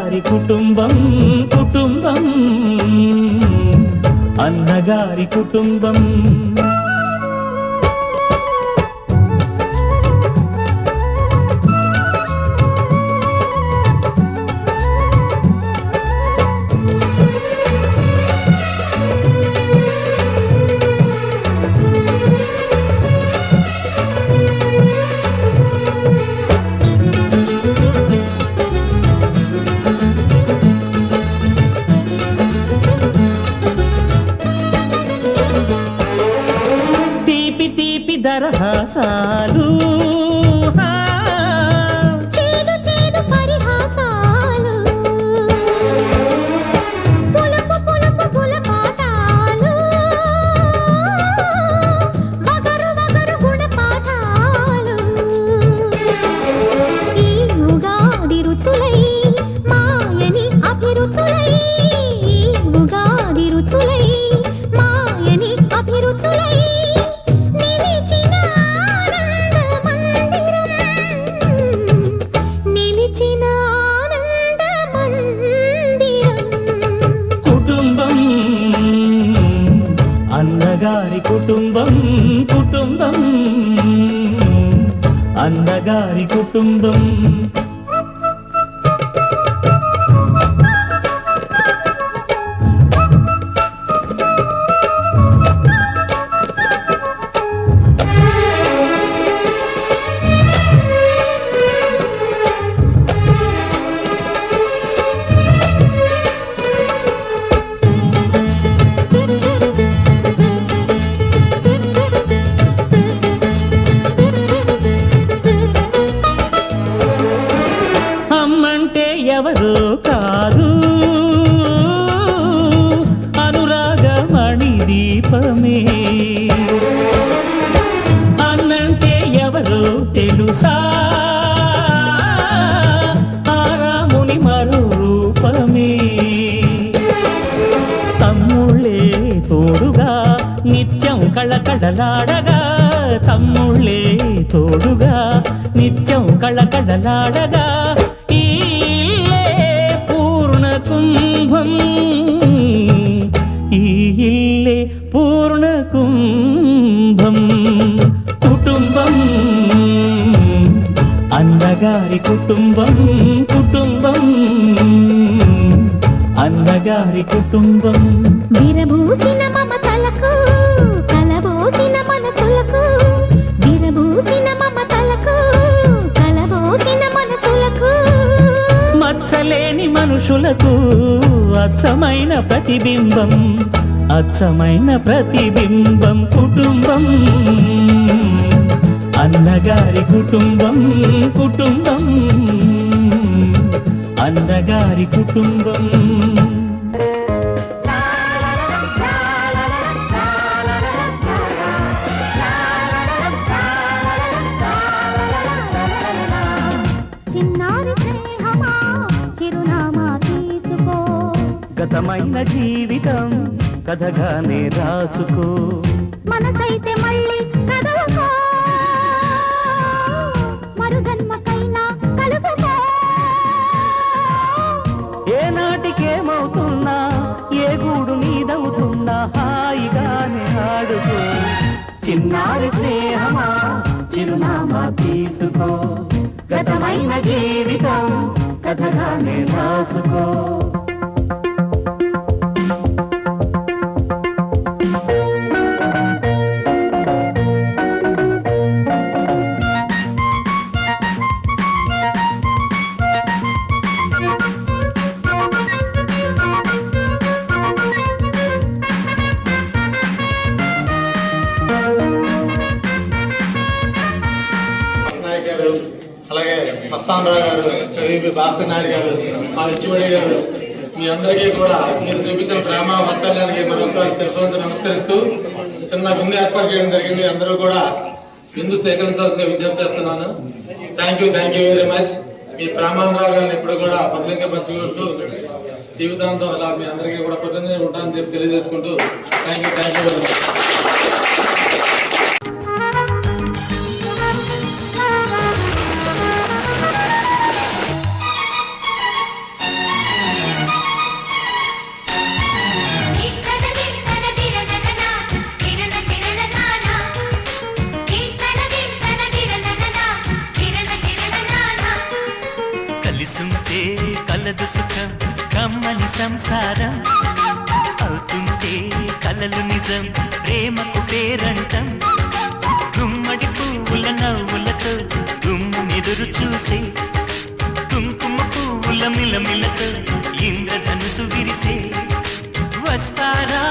అన్నగారి కుటుంబం కుటుంబం. అన్నగారి కుటుంబం. కుటుంబం కుటుంబం. అన్నగారి కుటుంబం కాదు. అనురాగమణి దీపమే. అన్నంటే ఎవరో తెలుసా? ఆరాముని మరో రూపమే. తమ్ముళ్ళే తోడుగా నిత్యం కళకళలాడగా. తమ్ముళ్ళే తోడుగా నిత్యం కళకళలాడగా కుటుంబం అన్నగారి కుటుంబం. విరబూసిన మమతలకు కలబోసిన మనసులకు విరబూసిన మమతలకు కలబోసిన మనసులకు. మచ్చలేని మనుషులకు అచ్చమైన ప్రతిబింబం అచ్చమైన ప్రతిబింబం కుటుంబం. అన్నగారి కుటుంబం కుటుంబం. అన్నగారి కుటుంబం. గతమైన జీవితం కథగానే రాసుకో. మనసైతే జీవితం. కథగానే రాసుకో. కవిపి భాస్కర్ నాయుడు గారు మా ఇచ్చిబడి గారు మీ అందరికీ కూడా మీరు చూపించిన ప్రేమ వాత్సల్యానికి మరొకసారి శిరస్సు నమస్కరిస్తూ చిన్న విందు ఏర్పాటు చేయడం జరిగింది. అందరూ కూడా విందు సేకరించాల్సిన విజ్ఞప్తి చేస్తున్నాను. Thank you thank you very much మీ ప్రేమానురాగాలను ఇప్పుడు కూడా పబ్లిక్గా పంచుకుంటూ జీవితాంతం అలా మీ అందరికీ కూడా కృతజ్ఞత ఉంటానని చెప్పి తెలియజేసుకుంటూ thank you thank you very much సంసారం. అవుతుంటే కలలు నిజం ప్రేమకు పేరంటం. గుమ్మడి పువ్వుల నవ్వులతో గుమ్మెదురు చూసే కుంకుమ పువ్వుల మిలమిలతో ఇంద్రధనుసు విరిసే. వస్తారా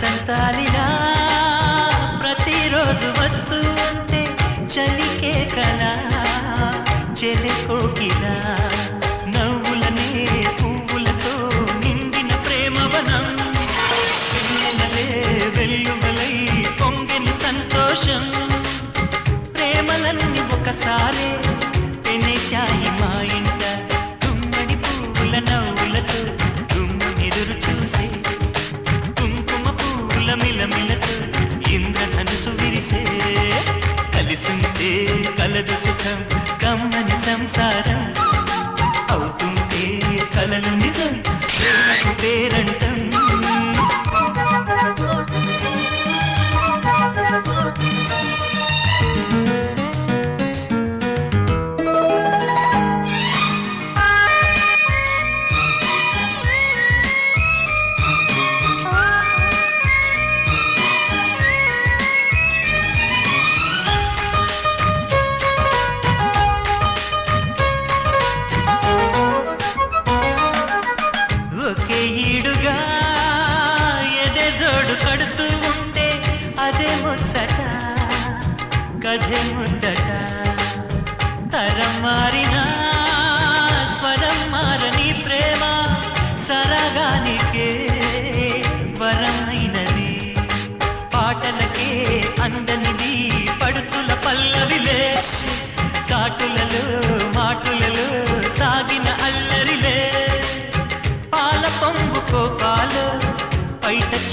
संतारी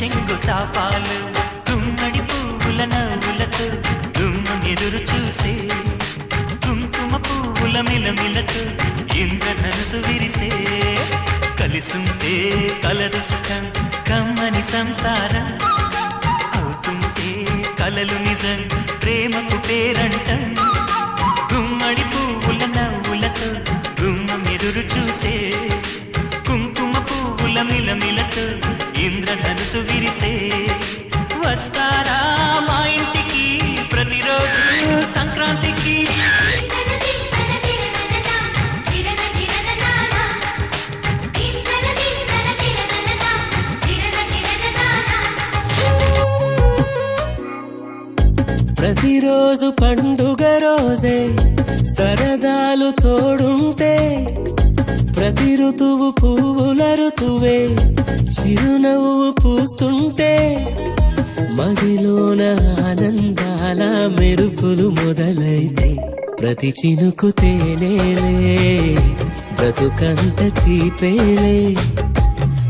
చెంగు తాపాలు గుమ్మడి పువ్వుల నవ్వులతో గుమ్మ ఎదురు చూసే కుంకుమ పువ్వుల మిలమిలతో ఇంద్రధనుసు విరిసే. కలిసుంటే కలదు సుఖం కమ్మని సంసారం. అవుతుంటే కలలు నిజం ప్రేమకు పేరంటం. గుమ్మడి పువ్వుల నవ్వులతో గుమ్మం ఎదురు చూసే పువ్వుల మిలమిలతో ఇంద్రధనుసు విరిసే. వస్తారా మా ఇంటికి? ప్రతిరోజు సంక్రాంతికి. ప్రతిరోజు పండుగ రోజే సరదాలు తోడు ఋతువు పువ్వుల ఋతువే చిరునవ్వు పూస్తుంటే మదిలోన ఆనందాల మెరుపులు మొదలైతే ప్రతి చినుకు తేనేలే బ్రతుకంత తీపేలే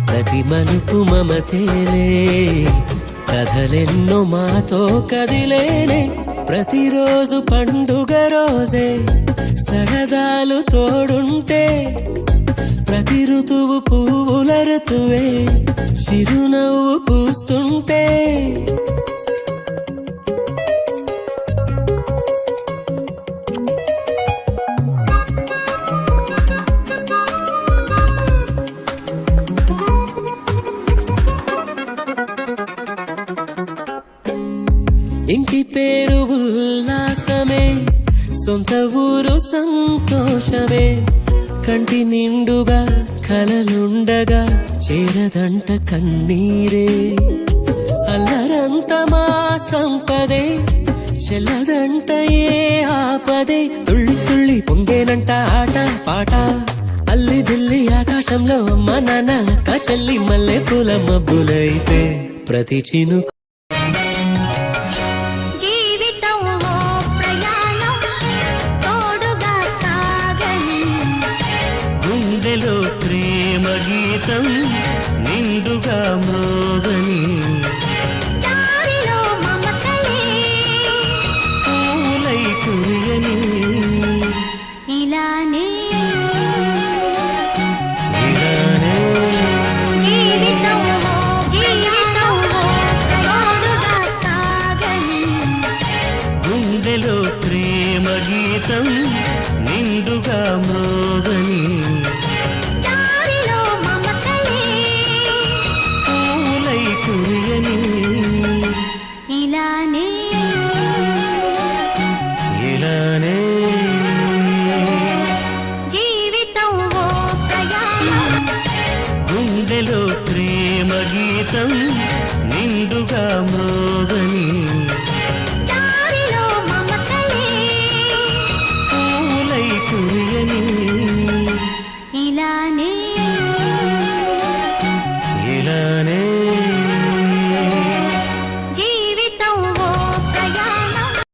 ప్రతి మలుపు మమతేలే కథలెన్నో మాతో కదిలేనే ప్రతిరోజు పండుగ రోజే సరదాలు తోడుంటే ప్రతి ఋతువు పువ్వుల ఋతువే చిరునవ్వు పూస్తుంటే. ఇంటి పేరు ఉల్లాసమే సొంత ఊరు సంతోషమే. కంటి నిండుగా కలలుండగా చేరదంట కన్నీరే. అల్లరంత మా సంపదే చెల్లదంట ఏ ఆపదే. తుళ్ళి తుళ్ళి పొంగేనంట ఆట పాట. అల్లి బిల్లి ఆకాశంలో అమ్మ నాన్న చెల్లి మల్లె పూల మబ్బులైతే ప్రతి చినుకు గీతం గుండెలో ప్రేమ గీతం నిండుగా మోగని